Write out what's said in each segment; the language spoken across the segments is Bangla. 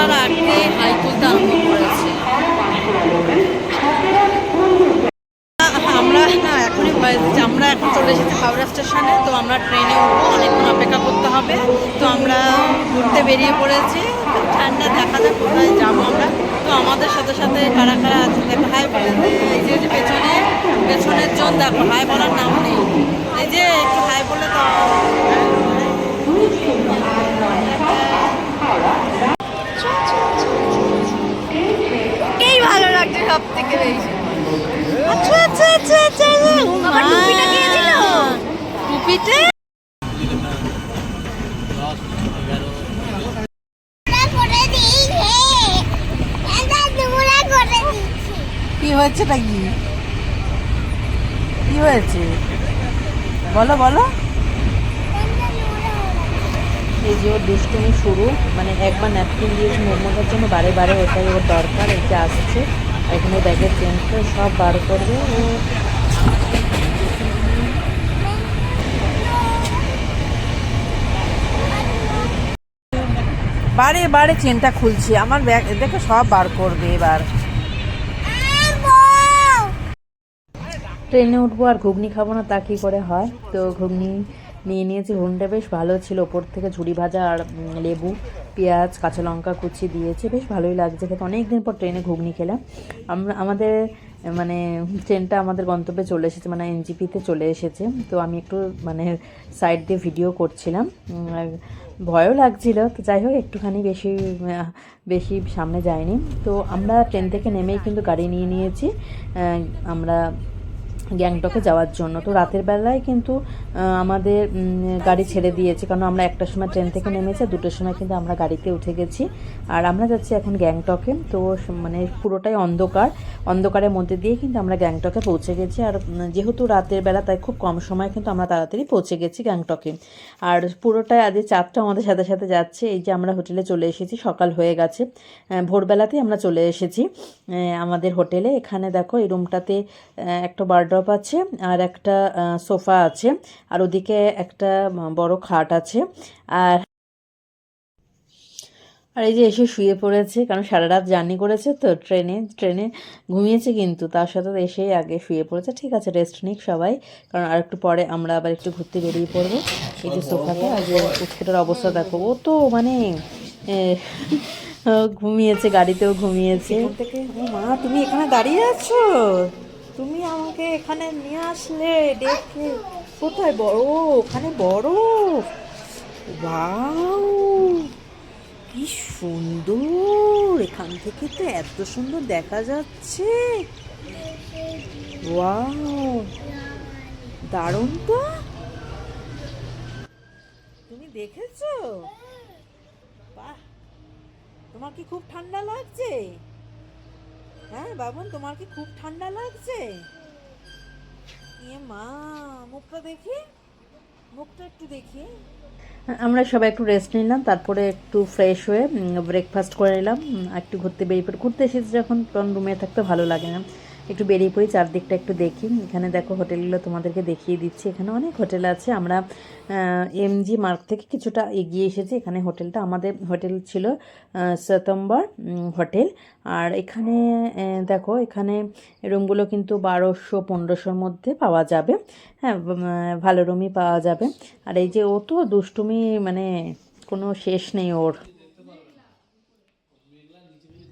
করার আগে হাই তুলতে করেছে। আমরা না এখনই আমরা এখন চলে এসেছি হাওড়া স্টেশনে, তো আমরা ট্রেনে উঠবো, অনেকক্ষণ অপেক্ষা করতে হবে। তো আমরা ঘুরতে বেরিয়ে পড়েছি। ঠান্ডা দেখা যাক কোথায় যাব আমরা? তো আমাদের সাথে সাথে কারা কারা আছে? দেখো, হাই বলে এই যে পেছনে, পেছনের জন, দেখো, হাই বলার নাম নেই। সব থেকে বেশি। আচ্ছা আচ্ছা আচ্ছা আচ্ছা আমার টুপিটা কে দিল? টুপিটা হয়েছে তা কি হয়েছে? বলো বলো। এই যে ওর দুষ্টুমি শুরু মানে একবার ন্যাপকিন দিয়েছে মোমোটার জন্য বারে বারে ওটাই ওর দরকার এটা আসছে। এখানে ব্যাগের চেনটা সব বার করবে। বারে বারে চেনটা খুলছি, আমার ব্যাগ, দেখে সব বার করবে এবার। ট্রেনে উঠবো আর ঘুগনি খাব না, তা কী করে হয়? তো ঘুগনি নিয়ে নিয়েছি, ঘুগনিটা বেশ ভালো ছিল, ওপর থেকে ঝুড়ি ভাজা আর লেবু। পেঁয়াজ, কাঁচা লঙ্কা কুচি দিয়েছে। বেশ ভালোই লাগছে খেতে। অনেক দিন পর ট্রেনে ঘুগনি খেলাম। আমরা, আমাদের মানে ট্রেনটা আমাদের গন্তব্যে চলে এসেছে মানে এনজিপিতে চলে এসেছে। তো আমি একটু মানে সাইড দিয়ে ভিডিও করছিলাম। ভয়ও লাগছিল। তো যাই হোক, একটুখানি বেশি বেশি সামনে যায়নি তো আমরা ট্রেন থেকে নেমেই কিন্তু গাড়ি নিয়ে নিয়েছি। আমরা গ্যাংটকে যাওয়ার জন্য। তো রাতের বেলায় কিন্তু আমাদের গাড়ি ছেড়ে দিয়েছে। কারণ আমরা একটার সময় ট্রেন থেকে নেমেছি, দুটোর সময় কিন্তু আমরা গাড়িতে উঠে গেছি। আর আমরা যাচ্ছি এখন গ্যাংটকে। তো মানে পুরোটাই অন্ধকার। অন্ধকারের মধ্যে দিয়ে কিন্তু আমরা গ্যাংটকে পৌঁছে গেছি। আর যেহেতু রাতের বেলা, তাই খুব কম সময় কিন্তু আমরা তাড়াতাড়ি পৌঁছে গেছি গ্যাংটকে। আর পুরোটাই আজ চারটা আমাদের সাথে সাথে যাচ্ছে। এই যে আমরা হোটেলে চলে এসেছি, সকাল হয়ে গেছে। ভোরবেলাতেই আমরা চলে এসেছি আমাদের হোটেলে। এখানে দেখো, এই রুমটাতে একটা একটা বারড্রপ আছে আর একটা সোফা আছে। আর ওদিকে একটা বড় খাট আছে। আর আর এই যে এসে শুয়ে পড়েছে, কারণ সারা রাত জার্নি করেছে তো ট্রেনে ট্রেনে ঘুমিয়েছে কিন্তু, তার সাথে এসেই আগে শুয়ে পড়েছে। ঠিক আছে, রেস্ট নিক সবাই, কারণ আর একটু পরে আমরা আবার একটু ঘুরতে বেরিয়ে পড়ব। এই যে সোফাতে আর যে অবস্থা দেখো, ও তো মানে ঘুমিয়েছে, গাড়িতেও ঘুমিয়েছে। মা, তুমি এখানে দাঁড়িয়ে আছো? তুমি আমাকে এখানে নিয়ে আসলে, দেখে। কোথায় বড়? ওখানে বড়। বাউ কি সুন্দর! এখান থেকে তো এত সুন্দর দেখা যাচ্ছে। দারুণ তো! তুমি দেখেছ? বাহ! তোমার কি খুব ঠান্ডা লাগছে? হ্যাঁ বাবন, তোমার কি খুব ঠান্ডা লাগছে? এ মা, মুখটা দেখি। মুখটা একটু দেখি। আমরা সবাই একটু রেস্ট নিলাম, তারপরে একটু ফ্রেশ হয়ে ব্রেকফাস্ট করে নিলাম, একটু ঘুরতে বেরিয়ে পড়ে। ঘুরতে এসেছি যখন, তখন রুমে থাকতে ভালো লাগে না। একটু বেরিয়ে পড়ি, চারদিকটা একটু দেখি। এখানে দেখো হোটেলগুলো তোমাদেরকে দেখিয়ে দিচ্ছি। এখানে অনেক হোটেল আছে। আমরা এমজি মার্ক থেকে কিছুটা এগিয়ে এসেছি। এখানে হোটেলটা আমাদের হোটেল ছিল সতম্বর হোটেল। আর এখানে দেখো, এখানে রুমগুলো কিন্তু বারোশো, পনেরোশোর মধ্যে পাওয়া যাবে। হ্যাঁ ভালো রুমই পাওয়া যাবে। আর এই যে ও তো দুষ্টুমি মানে কোনো শেষ নেই ওর।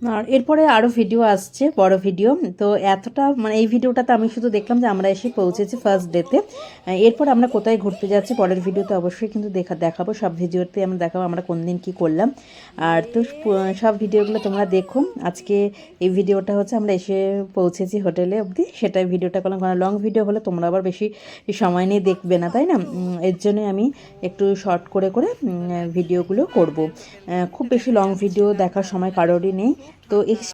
আর এরপরে আরও ভিডিও আসছে, বড় ভিডিও তো এতটা মানে এই ভিডিওটাতে আমি শুধু দেখলাম যে আমরা এসে পৌঁছেছি ফার্স্ট ডেতে এরপর আমরা কোথায় ঘুরতে যাচ্ছি পরের ভিডিওতে অবশ্যই কিন্তু দেখা, দেখাবো। সব ভিডিওতে আমরা দেখাবো আমরা কোন দিন কী করলাম। আর তো সব ভিডিওগুলো তোমরা দেখো। আজকে এই ভিডিওটা হচ্ছে আমরা এসে পৌঁছেছি হোটেলে অবধি। সেটাই ভিডিওটা করলাম। কারণ লং ভিডিও হলে তোমরা আবার বেশি সময় নিয়ে দেখবে না, তাই না? এর জন্যই আমি একটু শর্ট করে করে ভিডিওগুলো করব। খুব বেশি লং ভিডিও দেখার সময় কারোরই নেই। তো এই